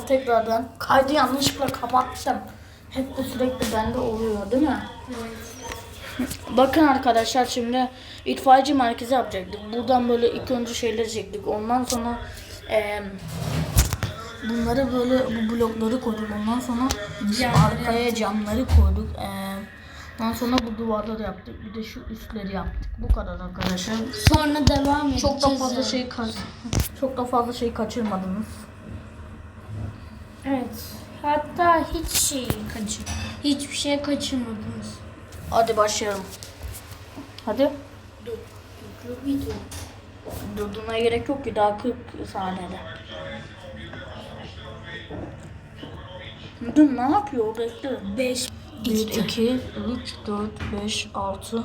Tekrardan kaydı yanlışlıkla kapattım. Hep bu sürekli bende oluyor değil mi? Bakın arkadaşlar şimdi itfaiyeci merkezi yapacaktık. Buradan böyle ilk önce şeyleri çektik. Ondan sonra eee, bunları böyle bu blokları koyduk. Ondan sonra arkaya camları koyduk. Eee, ondan sonra bu duvarları yaptık. Bir de şu üstleri yaptık. Bu kadar arkadaşlar. Sonra devam edeceğiz. Çok da fazla yani. şey kaç çok da fazla şey kaçırmadınız. Evet. Hatta hiç şey kaçır. Hiçbir şey kaçırmadınız. Hadi başlayalım. Hadi. Dur. Dur bir dur. Durdurmaya gerek yok ki daha 40 saniyede. Dur ne yapıyor? Bekle. 5 1, 2, 3, 4, 5, 6,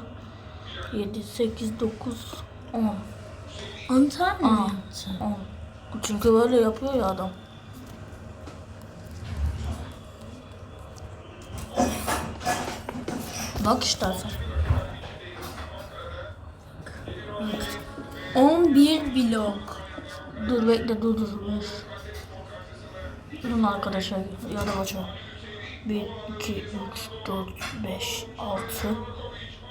7, 8, 9, 10. 10 tane mi Aa. yaptın? 10. Çünkü böyle yapıyor ya adam. Bak istersen. 11 blok. Dur bekle dur dur. dur. Durun arkadaşlar ya da başa. 1, 2, 3, 4, 5, 6,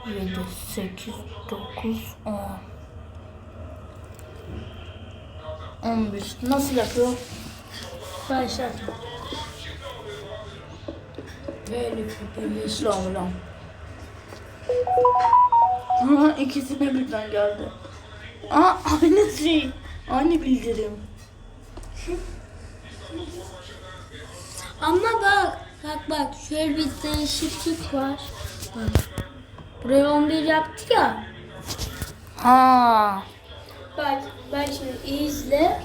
7, 8, 9, 10. 11. Nasıl yapıyor? Başlat. Böyle böyle. Lan lan. Aha ikisine birden geldi. Aa aynı şey. Aynı bildirim. Ama bak, bak bak şöyle bir değişiklik var. Bak. Buraya 11 yaptık ya. Ha. Bak, bak şimdi izle.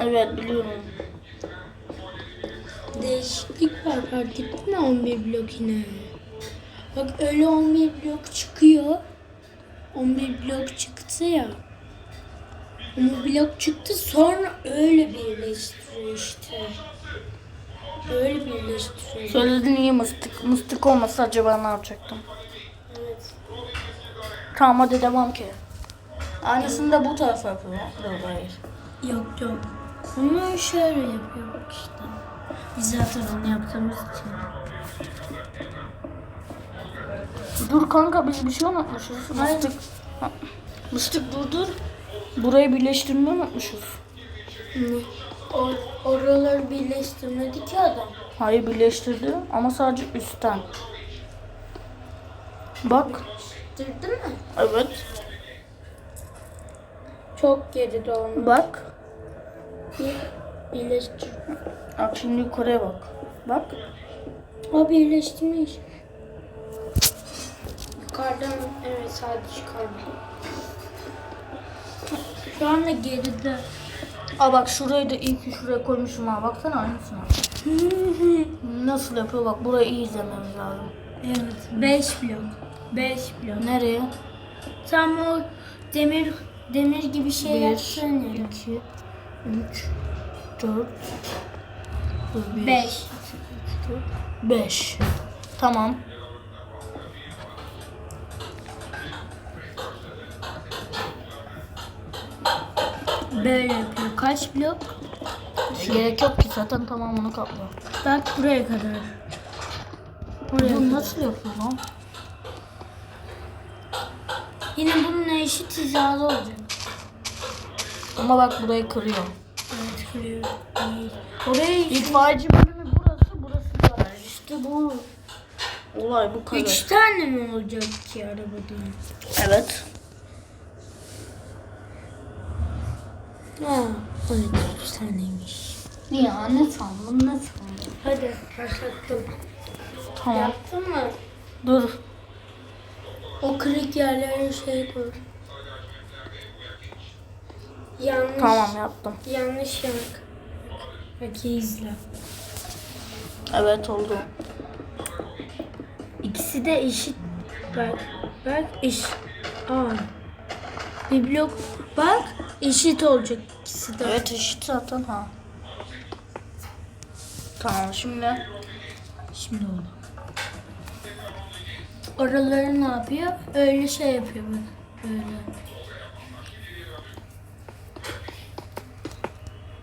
Evet biliyorum. Değişiklik var fark ettin mi 11 blok yine? Bak öyle 11 blok çıkıyor. 11 blok çıktı ya. Ama blok çıktı sonra öyle birleştiriyor işte. Öyle birleştiriyor. Söyledin iyi mıstık. Mıstık olmasa acaba ne yapacaktım? Evet. Tamam hadi devam ki. Aynısını da bu tarafa yapıyor. Yok hayır. Yok yok. Bunu şöyle yapıyor bak işte. Biz zaten onu yaptığımız için. Dur kanka biz bir şey unutmuşuz. Hayır. Mıstık. Ha, Mıstık dur dur. Burayı birleştirmeyi unutmuşuz. Ne? Or oraları birleştirmedi ki adam. Hayır birleştirdi ama sadece üstten. Bak. Birleştirdi mi? Evet. Çok geride onu. Bak. Bir birleştir. Bak şimdi yukarıya bak. Bak. O birleştirmiş. Yukarıdan evet sadece yukarıdan. Şu anda geride. Aa bak şurayı da iyi ki şuraya koymuşum ha. Baksana aynısını. Nasıl yapıyor bak burayı iyi izlememiz lazım. evet. 5 blok. 5 blok. Nereye? Tam o demir demir gibi şey 1, yapsana. 2, 3, 4, 5. 5. Tamam. Böyle yapıyor. Kaç blok? Gerek yok ki zaten tamamını kaplıyor. Bak buraya kadar. Buraya Bu nasıl yapıyor lan? Yine bununla eşit hizalı olacak. Ama bak burayı kırıyor. Evet kırıyor. Oraya İtfaiyeci bölümü burası, burası garaj. İşte bu olay bu kadar. Üç tane mi olacak ki arabada? Evet. Ha, evet üç taneymiş. Ya ne sandın ne sandın? Hadi başlattım. Tamam. Yaptın mı? Dur. O kırık yerlere şey koy. Yanlış. Tamam yaptım. Yanlış yanık. Peki izle. Evet oldu. İkisi de eşit. Bak. Bak eşit. Aa. Bir blok. Bak eşit olacak ikisi de. Evet eşit zaten ha. Tamam şimdi. Şimdi oldu. Oraları ne yapıyor? Öyle şey yapıyor bak. Böyle.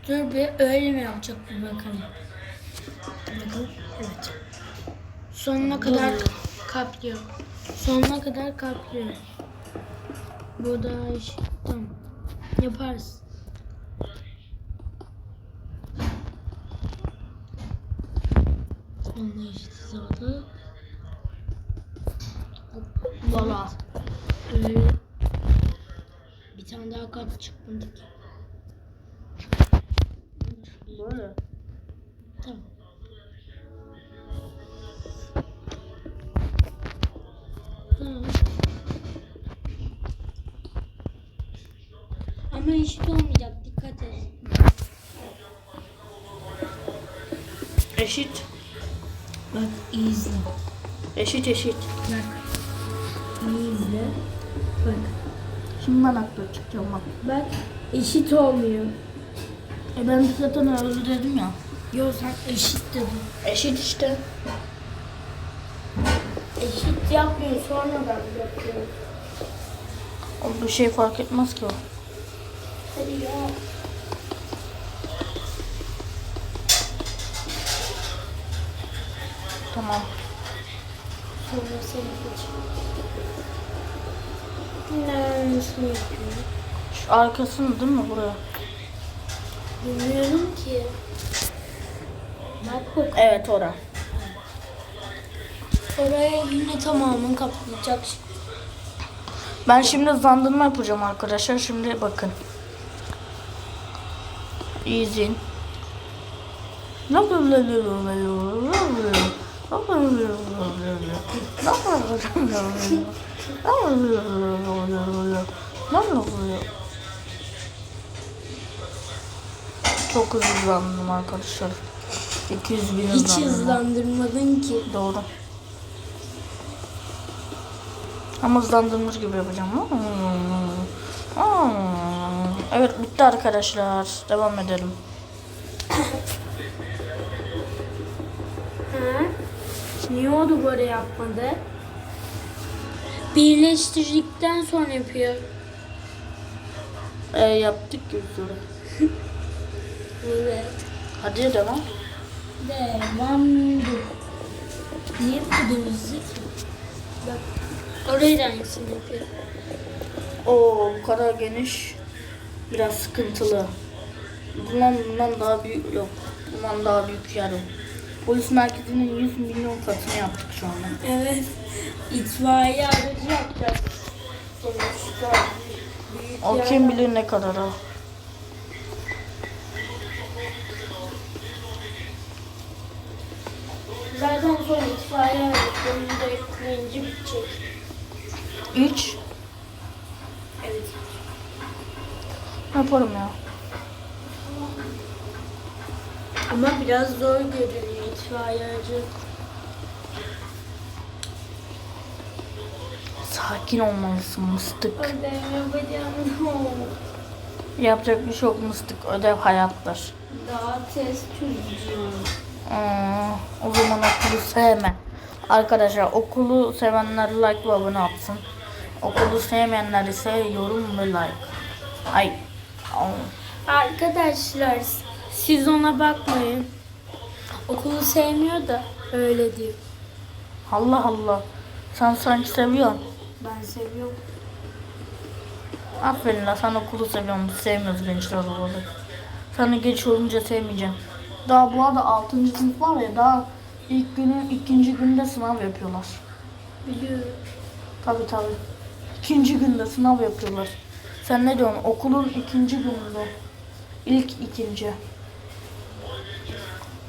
Dur bir öyle mi yapacak bir bakalım. Bakalım. Evet. Sonuna kadar kaplıyor. Sonuna kadar kaplıyor. Bu da iş. Tamam. Yaparız. Eşit hizada. Valla. Öyle. Bir tane daha kart çıkmadı ki. Böyle. Tamam. Eşit olmayacak. Dikkat et. Eşit. Bak iyi izle. Eşit eşit. Bak. İyi izle. Bak. Şimdi ben haklı çıkacağım bak. Bak. Eşit olmuyor. E ben zaten öyle dedim ya. Yok sen eşit dedin. Eşit işte. Eşit yapmıyor. Sonradan yapıyor. O bir şey fark etmez ki o. Tamam. Sonra seni. Nasıl yapıyor? Şu arkasını değil mi buraya? Bilmiyorum ki. Bak bak. Evet ora. Oraya yine tamamen kaplayacak. Ben şimdi zandırma yapacağım arkadaşlar. Şimdi bakın. İzleyin. Çok hızlandım arkadaşlar. 200 bin Hiç hızlandım. hızlandırmadın ki. Doğru. Ama hızlandırmış gibi yapacağım. Evet bitti arkadaşlar. Devam edelim. Ha? Niye o duvara yapmadı? Birleştirdikten sonra yapıyor. E, yaptık gibi sonra. Evet. Hadi devam. Devam. Niye hızlı ki? Bak. Orayı da aynısını yapıyor. Oo bu kadar geniş. Biraz sıkıntılı. Bundan bundan daha büyük yok. Bundan daha büyük yer yok. Polis merkezinin 100 milyon katını yaptık şu anda. Evet. İtfaiye aracı yapacağız. Sonuçta. Büyük O yer- kim bilir ne kadar o. Zaten sonra itfaiye aracını da ekleyince bitecek. 3 Evet. Yaparım ya. Ama biraz zor görünüyor itfaiye aracı. Sakin olmalısın mıstık. Ödev yapacağım. Yapacak bir şey yok mıstık. Ödev hayattır. Daha test çözeceğim. Aa, o zaman okulu sevme. Arkadaşlar okulu sevenler like ve abone atsın. Okulu sevmeyenler ise yorum ve like. Ay. Arkadaşlar siz ona bakmayın. Okulu sevmiyor da öyle diyor. Allah Allah. Sen sanki seviyorsun. Ben seviyorum. Aferin la sen okulu seviyorsun. Biz sevmiyoruz gençler olarak. Seni geç olunca sevmeyeceğim. Daha bu arada 6. sınıf var ya daha ilk günün ikinci günde sınav yapıyorlar. Biliyorum. Tabi tabi. İkinci günde sınav yapıyorlar. Sen ne diyorsun? Okulun ikinci gününde. İlk ikinci.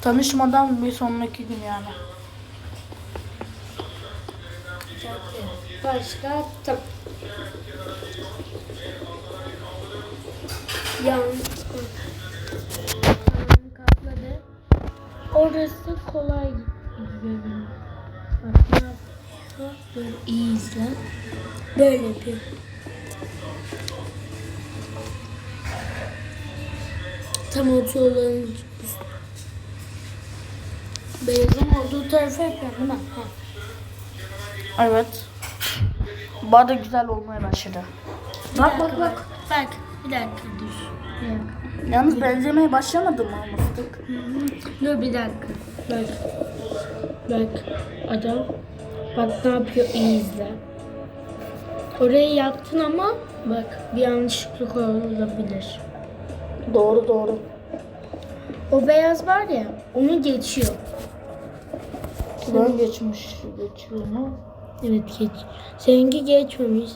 Tanışmadan bir sonraki gün yani. Başlattım. Yan. Kapladı. Orası kolay görünüyor. Bak ne yapıyor? Böyle iyi izle. Böyle yapıyor. Tam o tuğlanın üstü. Beyazın olduğu tarafa yapıyorum değil mi? Ha. Evet. Bu arada güzel olmaya başladı. Bak bak bak. Bak bir dakika dur. Bir dakika. Yalnız benzemeye başlamadı mı mıstık? Dur bir dakika. Bak. Bak. Adam. Bak ne yapıyor iyi izle. Orayı yaptın ama bak bir yanlışlık olabilir. Doğru doğru. O beyaz var ya onu geçiyor. Ben geçmiş geçiyor mu? Evet geç. Seninki geçmemiş.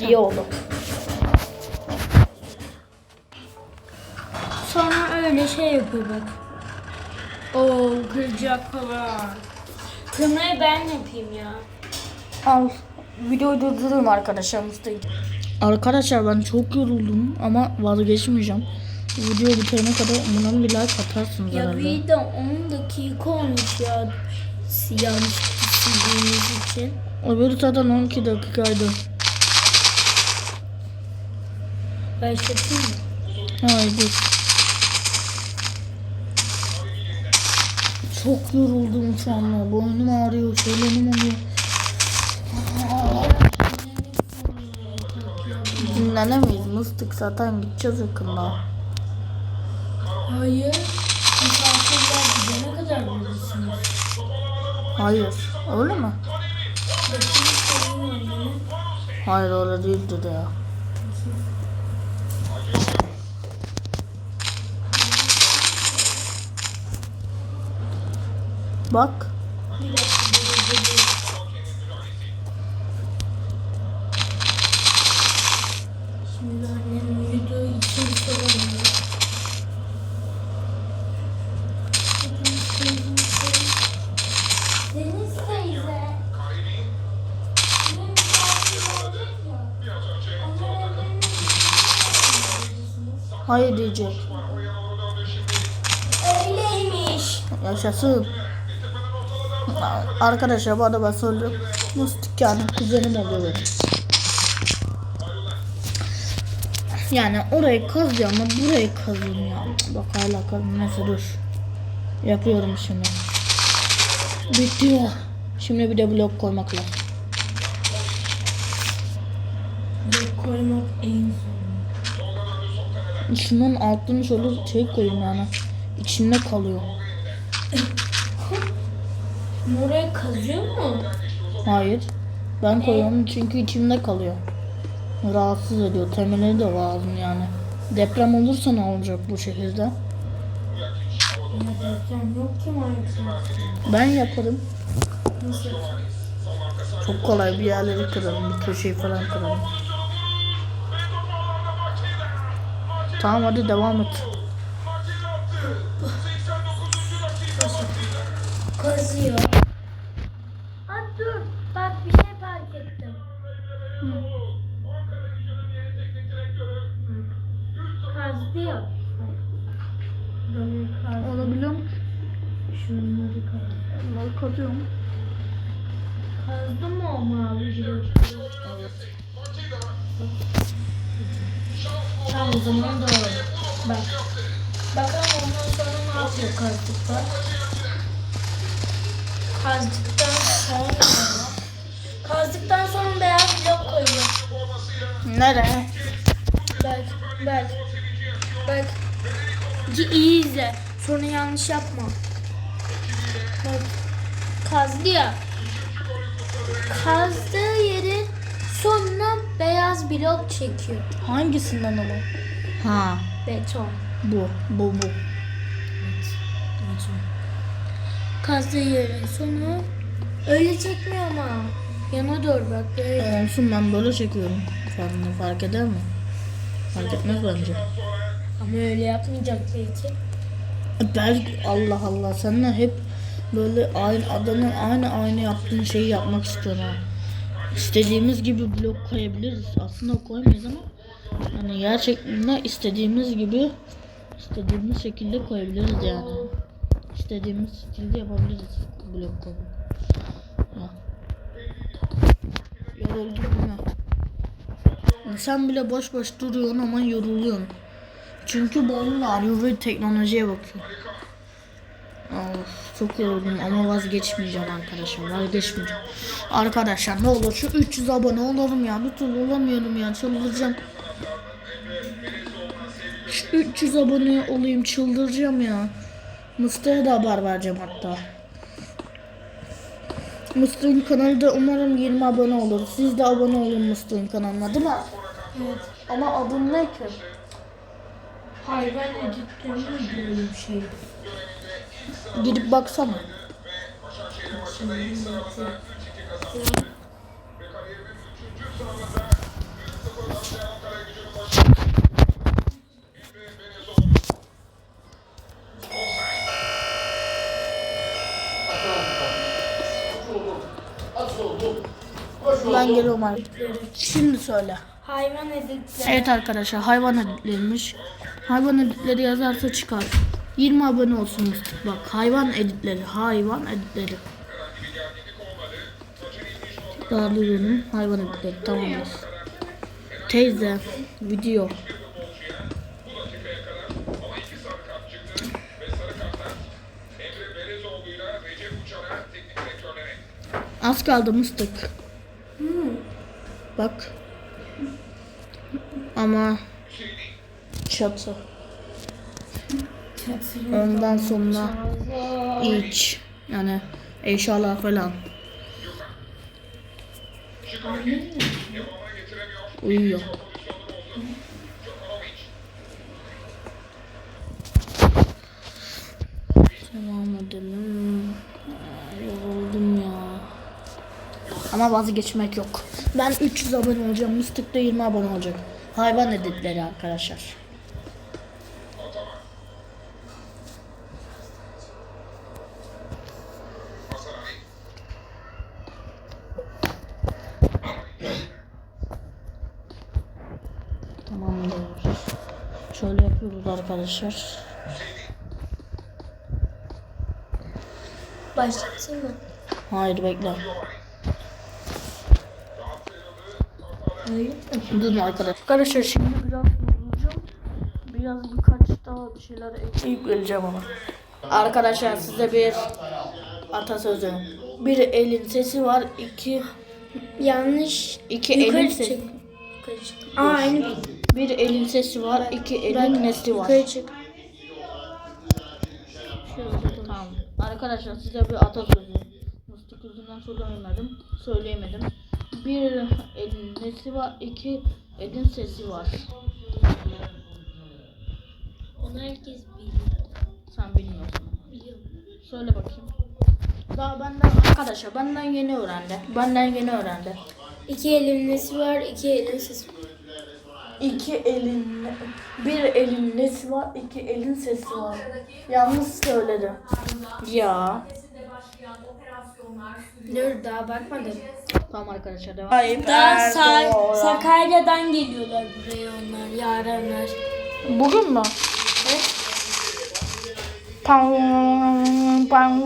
İyi oldu. Sonra öyle şey yapıyor bak. Oo kıracak falan. Kırmayı ben yapayım ya. Al. Videoyu durdururum arkadaşlar mıstık. Arkadaşlar ben çok yoruldum ama vazgeçmeyeceğim. Video bitene kadar umarım bir like atarsınız Ya herhalde. bir de 10 dakika olmuş ya. Yanlış sildiğimiz için. Öbürü zaten 12 dakikaydı. Başlatayım mı? Haydi. Çok yoruldum şu anda. Boynum ağrıyor, şeylerim oluyor. Dinlenemeyiz mıstık zaten gideceğiz yakında. Hayır. Misafirler gidene kadar buradasınız. Hayır. Öyle mi? Hayır öyle değildi de ya. Bak. Hayır diyecek. Öyleymiş. Yaşasın. Arkadaşlar bu arada ben söylüyorum. Mıstık yani kuzenim oluyor benim. Yani orayı kazıyor ama burayı kazıyorum ya. Bak hala kazıyorum. Neyse dur. Yapıyorum şimdi. Bitiyor. Şimdi bir de blok koymak lazım. Blok koymak en zor. Şunun altını şöyle şey koyayım yani. İçinde kalıyor. Oraya kazıyor mu? Hayır. Ben koyuyorum çünkü içimde kalıyor. Rahatsız ediyor. Temeli de lazım yani. Deprem olursa ne olacak bu şehirde? Ya deprem yok ki maalesef. Ben yaparım. Nasıl? Çok kolay bir yerleri kırarım. Bir köşeyi falan kırarım. Tamam hadi devam et. Kazıyor. Aa dur. Bak bir şey fark ettim. Böyle kazdı. Onu biliyor musun? Şunları. Onları kazıyorum. Kazdı mı o mavi blokları? Tamam o zaman doğru. Bak. Bakalım ondan sonra ne yapıyor kazdıktan? Kazdıktan sonra Kazdıktan sonra beyaz blok koyuyor. Nereye? Bak, bak. Bak. İyi- İyi izle. Sonra yanlış yapma. Bak. Kazdı ya. Kazdığı yeri sonra beyaz blok çekiyor. Hangisinden ama? Ha, Beton. bu, bu, bu. Kazdığı yeri sonra öyle çekmiyor ama. Yana doğru bak. Böyle. Olsun ben böyle çekiyorum. Farkını fark eder mi? Fark etmez bence. Ama öyle yapmayacak belki. Belki Allah Allah sen de hep böyle aynı adamın aynı aynı yaptığın şeyi yapmak istiyorsun ha. İstediğimiz gibi blok koyabiliriz. Aslında koyamayız ama hani gerçekten istediğimiz gibi istediğimiz şekilde koyabiliriz yani. İstediğimiz şekilde yapabiliriz blok koyup. Yoruldum ya. Sen bile boş boş duruyorsun ama yoruluyorsun. Çünkü ağrıyor ve teknolojiye bakıyor. Of, çok yoruldum ama vazgeçmeyeceğim arkadaşlar. Vazgeçmeyeceğim. Arkadaşlar ne olur şu 300 abone olurum ya. Bir türlü olamıyorum ya. Çıldıracağım. 3 300 abone olayım çıldıracağım ya. Mustafa'ya da haber vereceğim hatta. Mustafa'nın kanalı da umarım 20 abone olur. Siz de abone olun Mustafa'nın kanalına değil mi? Evet. Ama adım ne ki? Hayvan editlerini diyorum şey. Gidip baksana. Ben geliyorum abi. Şimdi söyle. Hayvan editleri. Evet arkadaşlar hayvan editlermiş. Hayvan editleri yazarsa çıkar. 20 abone olsun Mustafa. Bak hayvan editleri. Hayvan editleri. Dağılıyorum. Hayvan editleri. Tamamdır. Teyze. Video. Az kaldı mıstık. Bak. Ama çatı. Önden sonuna iç. Yani eşyalar falan. Uyuyor. Devam edelim. Yoruldum ya. Ama vazgeçmek yok. Ben 300 abone olacağım. Mystic de 20 abone olacak. Hayvan editleri arkadaşlar. Tamamdır. Şöyle yapıyoruz arkadaşlar. Başlatsın mı? Hayır bekle. Durun arkadaşlar. Arkadaşlar şimdi biraz duracağım. Biraz birkaç daha bir şeyler ekleyip geleceğim ama. Arkadaşlar size bir atasözü. Bir elin sesi var, iki Yanlış. iki elin sesi. aynı. Bir elin sesi var, iki elin nesi var. Yukarı çık. Tamam. Arkadaşlar size bir atasözü. Musluk yüzünden söyleyemedim. Söyleyemedim. Bir elin nesi var, iki elin sesi var. Onu herkes biliyor. Sen bilmiyorsun. Biliyorum. Söyle bakayım. Daha benden arkadaşlar benden yeni öğrendi. Benden yeni öğrendi. İki elin nesi var, iki elin sesi var. İki elin bir elin nesi var, iki elin sesi var. Yalnız söyledi. Ya. Dur daha bakmadım. Tamam arkadaşlar devam. Ayıp Daha Sa Sakarya'dan geliyorlar buraya onlar, yarenler. Bugün mü? Pam, pam.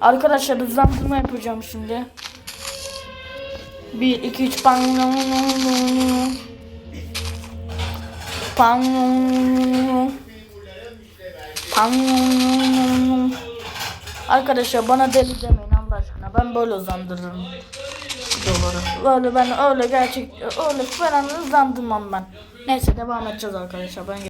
Arkadaşlar hızlandırma yapacağım şimdi. 1 2 3 pam. Pam. Arkadaşlar bana deli demeyin Allah aşkına. Ben böyle hızlandırırım videoları. Böyle ben öyle gerçek öyle falan hızlandırmam ben. Neyse devam edeceğiz arkadaşlar. Ben